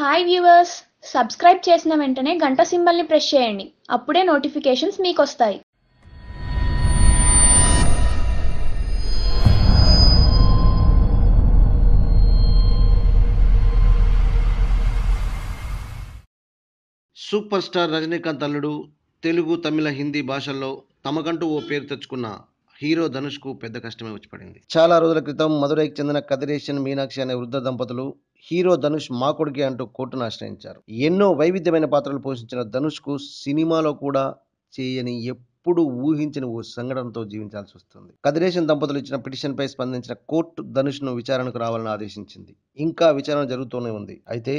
Hi viewers subscribe చేసిన వెంటనే గంట సింబల్ని ప్రెస్ చేయండి. అప్పుడే నోటిఫికేషన్స్ మీకు వస్తాయి సూపర్ స్టార్ రజనీకాంత్ అల్లుడు తెలుగు తమిళ హిందీ భాషల్లో తమకంటూ ఓ పేరు తెచ్చుకున్న హీరో ధనుష్కు పెద్ద కష్టమే వచ్చి పడింది. చాలా రోజుల క్రితం మదురైకి చెందిన కదిరేషన్ మీనాక్షి అనే వృద్ధ దంపతులు హీరో ధనుష్ మా కొడుకే అంటూ కోర్టును ఆశ్రయించారు. ఎన్నో వైవిధ్యమైన పాత్రలు పోషించిన ధనుష్కు సినిమాలో కూడా చేయని ఎప్పుడు ఊహించిన ఓ సంఘటనతో జీవించాల్సి వస్తుంది. కదిరేషన్ దంపతులు ఇచ్చిన పిటిషన్పై స్పందించిన కోర్టు ధనుష్ను విచారణకు రావాలని ఆదేశించింది. ఇంకా విచారణ జరుగుతూనే ఉంది. అయితే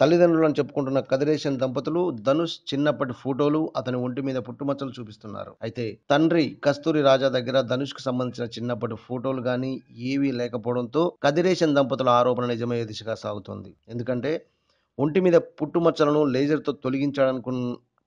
తల్లిదండ్రులను చెప్పుకుంటున్న కదిరేషన్ దంపతులు ధనుష్ చిన్నప్పటి ఫోటోలు అతని ఒంటి మీద పుట్టుమచ్చలు చూపిస్తున్నారు. అయితే తండ్రి కస్తూరి రాజా దగ్గర ధనుష్కు సంబంధించిన చిన్నప్పటి ఫోటోలు కానీ ఏవీ లేకపోవడంతో కదిరేషన్ దంపతుల ఆరోపణ నిజమయ్యే దిశగా సాగుతోంది. ఎందుకంటే ఒంటి మీద పుట్టుమచ్చలను లేజర్తో తొలగించాలనుకున్న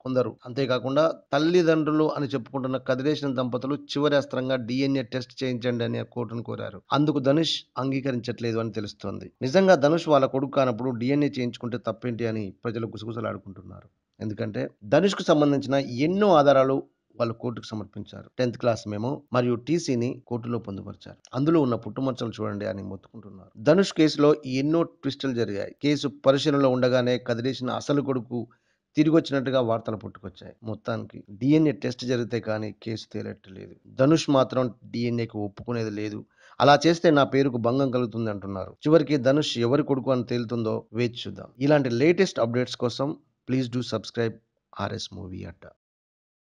కొందరు అంతేకాకుండా తల్లిదండ్రులు అని చెప్పుకుంటున్న కదిలేసిన దంపతులు చివరి అస్త్రంగా డిఎన్ఏ టెస్ట్ చేయించండి అని కోర్టును కోరారు. అందుకు ధనుష్ అంగీకరించట్లేదు అని తెలుస్తోంది. నిజంగా ధనుష్ వాళ్ళ కొడుకు కానప్పుడు డిఎన్ఏ చేయించుకుంటే తప్పేంటి అని ప్రజలు గుసగుసలాడుకుంటున్నారు. ఎందుకంటే ధనుష్కు సంబంధించిన ఎన్నో ఆధారాలు వాళ్ళు కోర్టుకు సమర్పించారు. టెన్త్ క్లాస్ మేము మరియు టీసీని కోర్టులో పొందుపరిచారు. అందులో ఉన్న పుట్టుమచ్చలు చూడండి అని మొత్తుకుంటున్నారు. ధనుష్ కేసులో ఎన్నో ట్విస్టులు జరిగాయి. కేసు పరిశీలనలో ఉండగానే కదిలేసిన అసలు కొడుకు తిరిగి వచ్చినట్టుగా వార్తలు పుట్టుకొచ్చాయి. మొత్తానికి డిఎన్ఏ టెస్ట్ జరిగితే కానీ కేసు తేలట్లేదు. ధనుష్ మాత్రం డిఎన్ఏకి ఒప్పుకునేది లేదు. అలా చేస్తే నా పేరుకు భంగం కలుగుతుంది అంటున్నారు. చివరికి ధనుష్ ఎవరి కొడుకు అని తేలుతుందో వేచి చూద్దాం. ఇలాంటి లేటెస్ట్ అప్డేట్స్ కోసం please do subscribe RS movie Adda